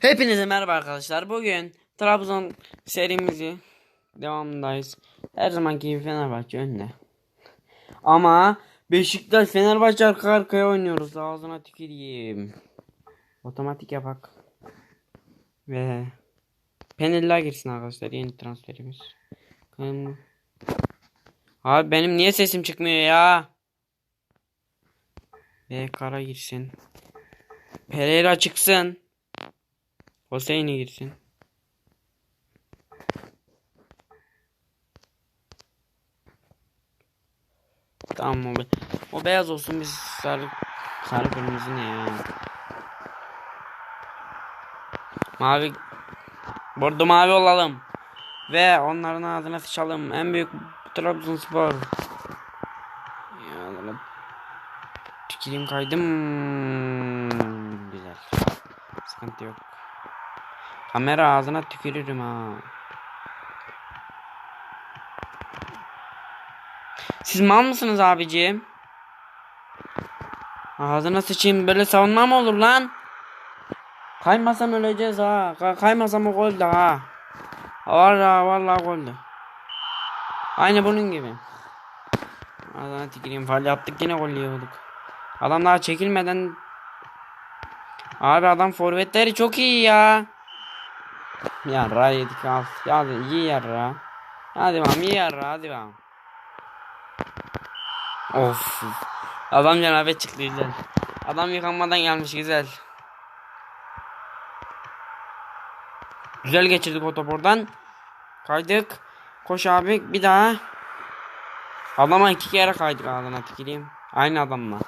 Hepinize merhaba arkadaşlar. Bugün Trabzon serimizi devamındayız. Her zamanki gibi Fenerbahçe önde. Ama Beşiktaş Fenerbahçe arka arkaya oynuyoruz. Ağzına tüküreyim. Otomatik yapak. Ve Penella girsin arkadaşlar yeni transferimiz. Abi benim niye sesim çıkmıyor ya? Ve kara girsin. Pereira çıksın. Hüseyin'e girsin. Tamam o, be o beyaz olsun biz sarı sarı kırmızı ne ya? Mavi Bordo mavi olalım. Ve onların ağzına sıçalım. En büyük Trabzonspor. Ya. Tüküreyim kaydım. Güzel. Sıkıntı yok. Kamera ağzına tükürürüm ha. Siz mal mısınız abicim? Ağzına sıçayım böyle savunma mı olur lan? Kaymasam öleceğiz ha. Kay kaymasam o gol de ha. Valla vallahi gol de. Aynı bunun gibi. Ağzına tüküreyim faal yaptık yine gol yiyorduk. Adam daha çekilmeden Abi adam forvetleri çok iyi ya. Yarra yedik al. Ya iyi yarra. Hadi bakalım iyi yarra hadi bakalım. Of. Adam cenabet çıktı güzel. Adam yıkanmadan gelmiş güzel. Güzel geçirdik o top oradan. Kaydık. Koş abi bir daha. Adama iki kere kaydık ağzına tüküreyim. Aynı adamla.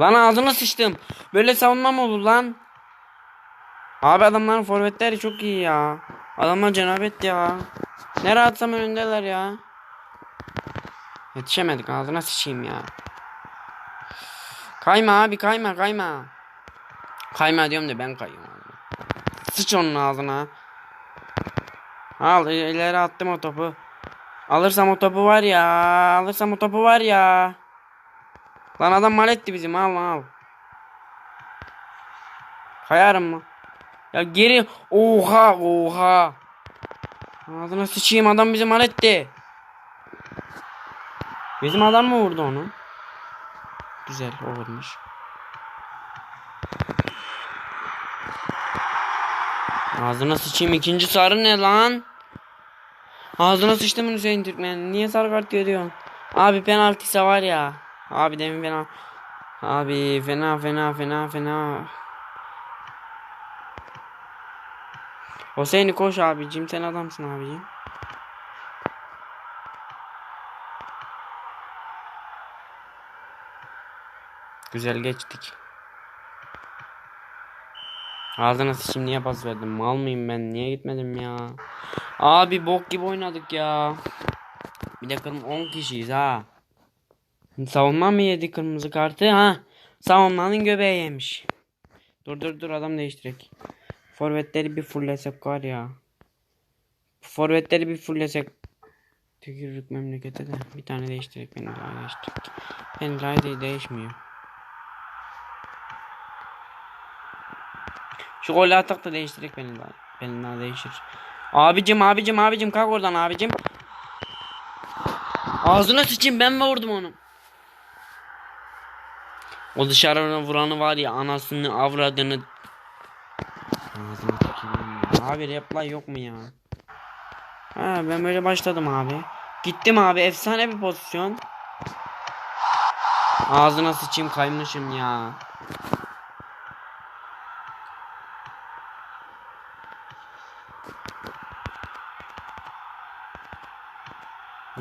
Lan ağzına sıçtım. Böyle savunma mı olur lan? Abi adamların forvetleri çok iyi ya. Adamlar cenabet ya. Nereye atsam önündeler ya. Yetişemedik ağzına sıçayım ya. Kayma abi kayma kayma. Kayma diyorum da ben kayıyorum. Sıç onun ağzına. Al ileri attım o topu. Alırsam o topu var ya. Alırsam o topu var ya. Lan adam mal etti bizim al al. Kayarım mı? Ya geri oha oha. Ağzına sıçayım adam bizi mal etti. Bizim adam mı vurdu onu? Güzel o vurmuş. Ağzına sıçayım ikinci sarı ne lan? Ağzına sıçtım Hüseyin Türkmen. Niye sarı kart görüyorsun? Abi penaltıysa var ya. Abi demin fena. Abi fena fena fena fena. Hüseyin koş abicim sen adamsın abicim. Güzel geçtik. Ağzına sıçayım niye pas verdim? Mal mıyım ben? Niye gitmedim ya? Abi bok gibi oynadık ya. Bir de kırm 10 kişiyiz ha. Savunma mı yedi kırmızı kartı? Ha. Savunmanın göbeği yemiş. Dur dur dur adam değiştirek. Forvetleri bir fullesek var ya. Forvetleri bir fullesek. Tükürürük memlekete de. Bir tane değiştirek beni daha değiştirek. Daha değil değişmiyor. Şu golü atak da değiştirek beni daha. Beni daha değişir. Abicim abicim abicim kalk oradan abicim. Ağzına sıçayım ben vurdum onu? O dışarıdan vuranı var ya anasını avradını. Tüküreyim. Abi reply yok mu ya? Ha ben böyle başladım abi. Gittim abi efsane bir pozisyon. Ağzına sıçayım kaymışım ya.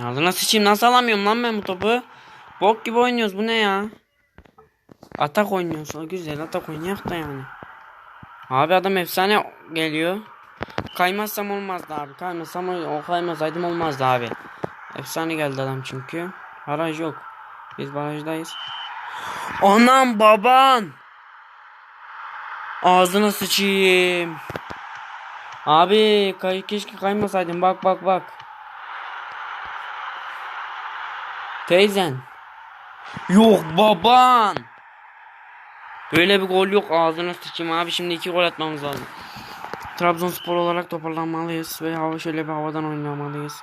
Ağzına sıçayım nasıl alamıyorum lan ben bu topu? Bok gibi oynuyoruz bu ne ya? Atak oynuyoruz. O güzel atak oynayak da yani. Abi adam efsane geliyor. Kaymazsam olmazdı abi. Kaymazsam o kaymasaydım olmazdı abi. Efsane geldi adam çünkü. Baraj yok. Biz barajdayız. Anam baban. Ağzına sıçayım. Abi kay keşke kaymasaydım. Bak bak bak. Teyzen. Yok baban. Böyle bir gol yok ağzına sıçayım abi şimdi iki gol atmamız lazım. Trabzonspor olarak toparlanmalıyız ve hava şöyle bir havadan oynamalıyız.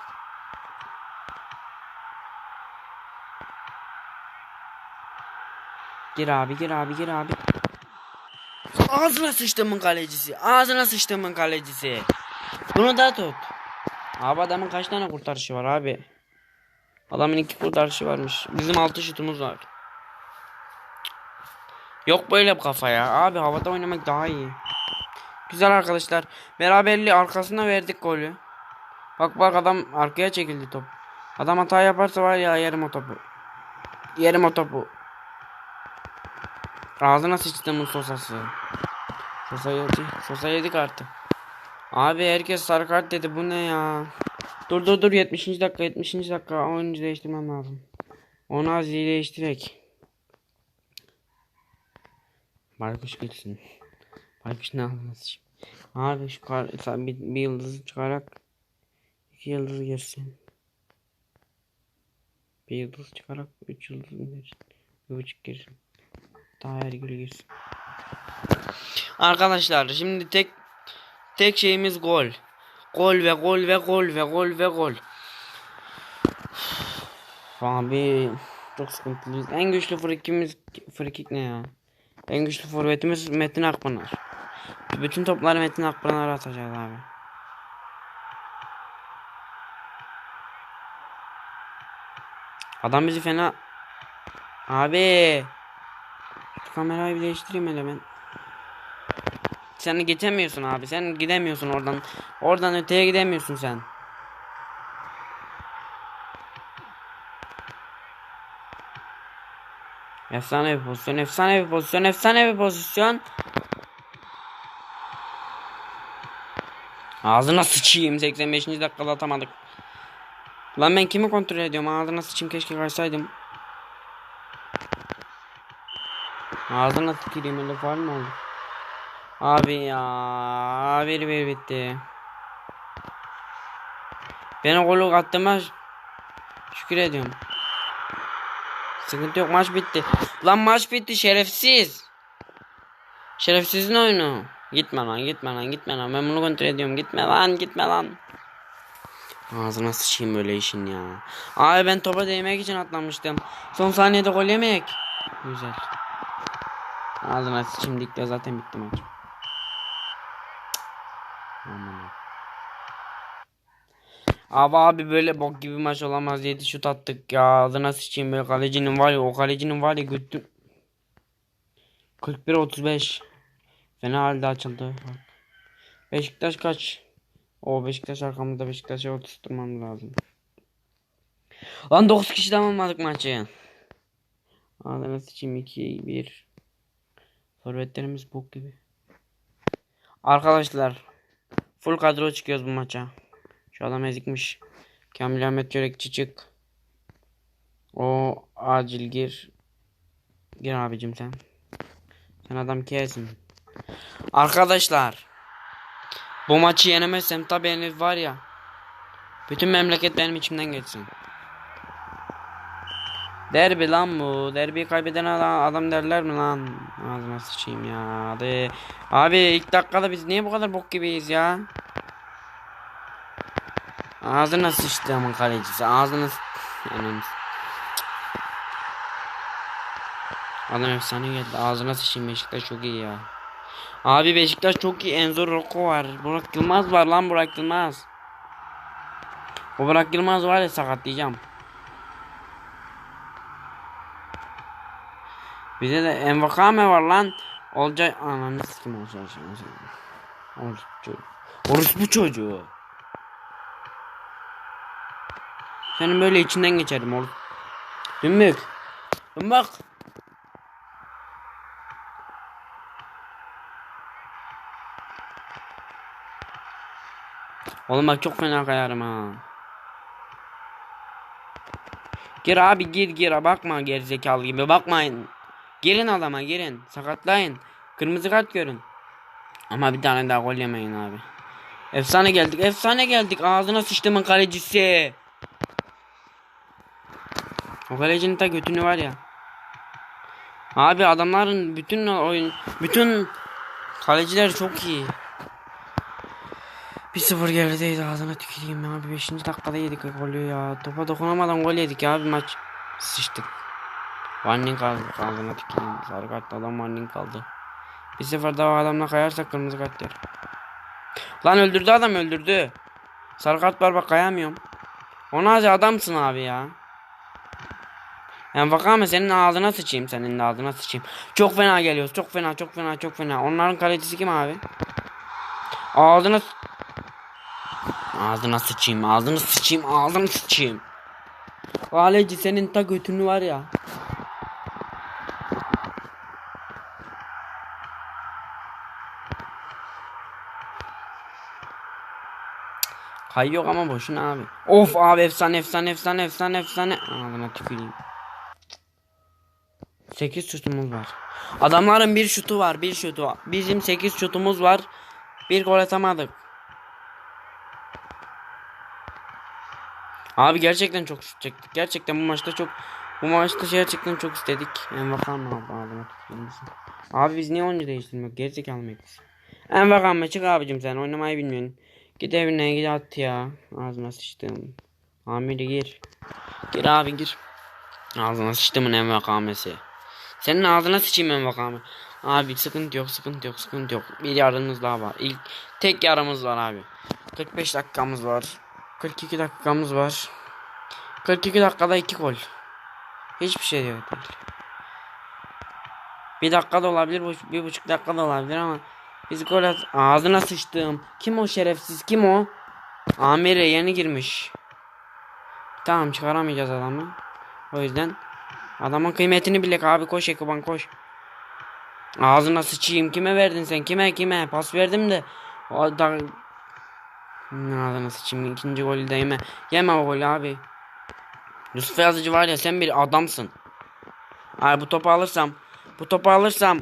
Gir abi gir abi gir abi. Ağzına sıçtımın kalecisi. Ağzına sıçtımın kalecisi. Bunu da tut. Abi adamın kaç tane kurtarışı var abi? Adamın iki kurtarışı varmış. Bizim altı şutumuz var. Yok böyle bir kafa ya. Abi havada oynamak daha iyi. Güzel arkadaşlar. Beraberliği arkasına verdik golü. Bak bak adam arkaya çekildi top. Adam hata yaparsa var ya yerim o topu. Yerim o topu. Ağzına sıçtımın sosası. Sosa yedi. Sosa yedik artık. Abi herkes sarı kart dedi. Bu ne ya? Dur dur dur 70. dakika 70. dakika oyuncu değiştirmem lazım. Onu az iyi değiştirek. Baykuş gitsin. Baykuş ne anlasın şimdi. Abi şu kar, bir, bir yıldız çıkarak iki yıldız girsin. Bir yıldız çıkarak üç yıldız girsin. Bir buçuk girsin. Daha her gül girsin. Arkadaşlar şimdi tek tek şeyimiz gol. Gol ve gol ve gol ve gol ve gol. Abi çok sıkıntılıyız. En güçlü frikimiz frikik ne ya? En güçlü forvetimiz Metin Akpınar. Bütün topları Metin Akpınar'a atacağız abi. Adam bizi fena... Abi. Şu kamerayı bir değiştireyim hele ben. Sen geçemiyorsun abi. Sen gidemiyorsun oradan. Oradan öteye gidemiyorsun sen. Efsane bir pozisyon, efsane bir pozisyon, efsane bir pozisyon. Ağzına sıçayım 85. dakikada atamadık. Lan ben kimi kontrol ediyorum? Ağzına sıçayım keşke kaçsaydım. Ağzına tüküreyim öyle faal mi oldu? Abi ya bir bir bitti. Ben golü attığıma şükür ediyorum. Sıkıntı yok maç bitti. Lan maç bitti şerefsiz. Şerefsizin oyunu. Gitme lan gitme lan gitme lan. Ben bunu kontrol ediyorum. Gitme lan gitme lan. Ağzına sıçayım böyle işin ya. Abi ben topa değmek için atlamıştım. Son saniyede gol yemek. Güzel. Ağzına sıçayım dik ya zaten bitti maç. Aman. Abi abi böyle bok gibi maç olamaz 7 şut attık ya. Ağzına sıçayım böyle kalecinin var ya o kalecinin var ya götü 41 35 Fena halde açıldı. Beşiktaş kaç? O Beşiktaş arkamızda Beşiktaş'a oturtmam lazım. Lan 9 kişi almadık maçı. Ağzına sıçayım 2 1 Forvetlerimiz bok gibi. Arkadaşlar Full kadro çıkıyoruz bu maça şu adam ezikmiş. Kamil Ahmet Çörekçi çık. O acil gir. Gir abicim sen. Sen adam kesin. Arkadaşlar. Bu maçı yenemezsem tabi henüz var ya. Bütün memleket benim içimden geçsin. Derbi lan bu. Derbi kaybeden adam, derler mi lan? Ağzıma sıçayım ya. Hadi. Abi ilk dakikada biz niye bu kadar bok gibiyiz ya? Ağzına sıçtı ama kalecisi. Ağzına yani Adam efsane geldi. Ağzına sıçayım Beşiktaş çok iyi ya. Abi Beşiktaş çok iyi. Enzo Rocco var. Burak Yılmaz var lan Burak Yılmaz. O Burak Yılmaz var ya sakatlayacağım. Bize de Envakame var lan. Olcay ananı sikim olacak. Orospu çocuğu. Orospu çocuğu. Senin böyle içinden geçerim oğlum. Dümbük. Dümbük. Oğlum bak çok fena kayarım ha. Gir abi gir gir bakma gerizekalı gibi bakmayın. Girin adama girin sakatlayın. Kırmızı kart görün. Ama bir tane daha gol yemeyin abi. Efsane geldik efsane geldik ağzına sıçtımın kalecisi. O kalecinin ta götünü var ya. Abi adamların bütün oyun bütün kaleciler çok iyi. 1-0 gerideydi ağzına tüküreyim abi 5. dakikada yedik golü ya. Topa dokunamadan gol yedik abi maç. Sıçtık. Warning kaldı ağzına tüküreyim. Sarı kartlı adam warning kaldı. Bir sefer daha o adamla kayarsak kırmızı kart yer. Lan öldürdü adam öldürdü. Sarı kart var bak kayamıyorum. Ona adamsın abi ya. Yani bakama senin ağzına sıçayım senin de ağzına sıçayım. Çok fena geliyoruz çok fena çok fena çok fena. Onların kalecisi kim abi? Ağzına Ağzına sıçayım ağzına sıçayım ağzına sıçayım. Kaleci senin ta götünü var ya. Kayıyor ama boşuna abi. Of abi efsane efsane efsane efsane efsane. Ağzına tüküreyim. 8 şutumuz var. Adamların bir şutu var, bir şutu. Bizim 8 şutumuz var. Bir gol atamadık. Abi gerçekten çok şut çektik. Gerçekten bu maçta çok bu maçta gerçekten çok istedik. En bakalım abi ağzına tüküreyim. Abi biz niye oyuncu değiştirmiyoruz? Gerizekalı mıyız? En bakalım çık abicim sen oynamayı bilmiyorsun. Git evine git at ya. Ağzına sıçtım. Amiri gir. Gir abi gir. Ağzına sıçtımın en vakamesi. Senin ağzına sıçayım en vakamı. Abi sıkıntı yok sıkıntı yok sıkıntı yok. Bir yarımız daha var. İlk tek yarımız var abi. 45 dakikamız var. 42 dakikamız var. 42 dakikada 2 gol. Hiçbir şey yok. Bir dakika da olabilir, bir buçuk dakika da olabilir ama biz gol at ağzına sıçtım. Kim o şerefsiz? Kim o? Amire yeni girmiş. Tamam çıkaramayacağız adamı. O yüzden adamın kıymetini bilek abi koş Ekoban koş. Ağzına sıçayım. Kime verdin sen? Kime kime? Pas verdim de. O da Ağzına sıçayım. ikinci golü de yeme. Yeme o golü abi. Yusuf Yazıcı var ya sen bir adamsın. Ay bu topu alırsam. Bu topu alırsam.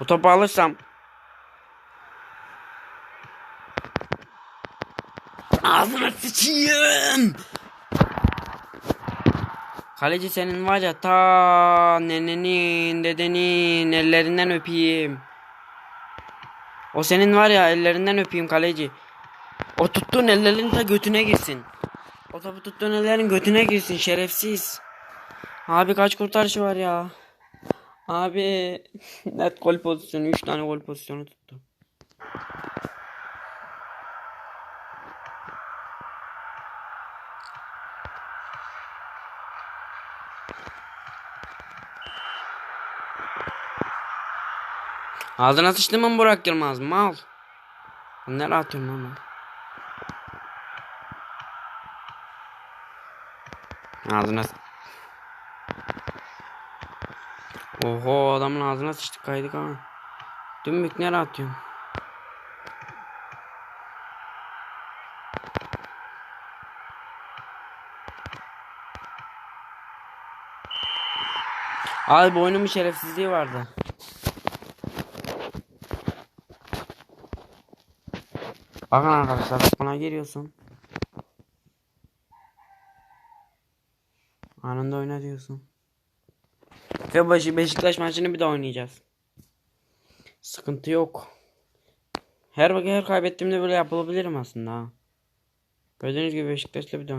Bu topu alırsam. Sıçayım. Kaleci senin var ya ta nenenin dedenin ellerinden öpeyim. O senin var ya ellerinden öpeyim kaleci. O tuttuğun ellerin ta götüne girsin. O topu tuttuğun ellerin götüne girsin şerefsiz. Abi kaç kurtarışı var ya. Abi net gol pozisyonu 3 tane gol pozisyonu tuttu. Ağzına sıçtın mı Burak Yılmaz mal. Nereye atıyorum lan ben? Ağzına Oho adamın ağzına sıçtık kaydık ama. Dümbük nereye atıyorum? Abi bu oyunun bir şerefsizliği vardı. Bakın arkadaşlar buna giriyorsun. Anında oyna diyorsun. Ve başı Beşiktaş maçını bir daha oynayacağız. Sıkıntı yok. Her her kaybettiğimde böyle yapılabilirim aslında. Gördüğünüz gibi Beşiktaş'la bir daha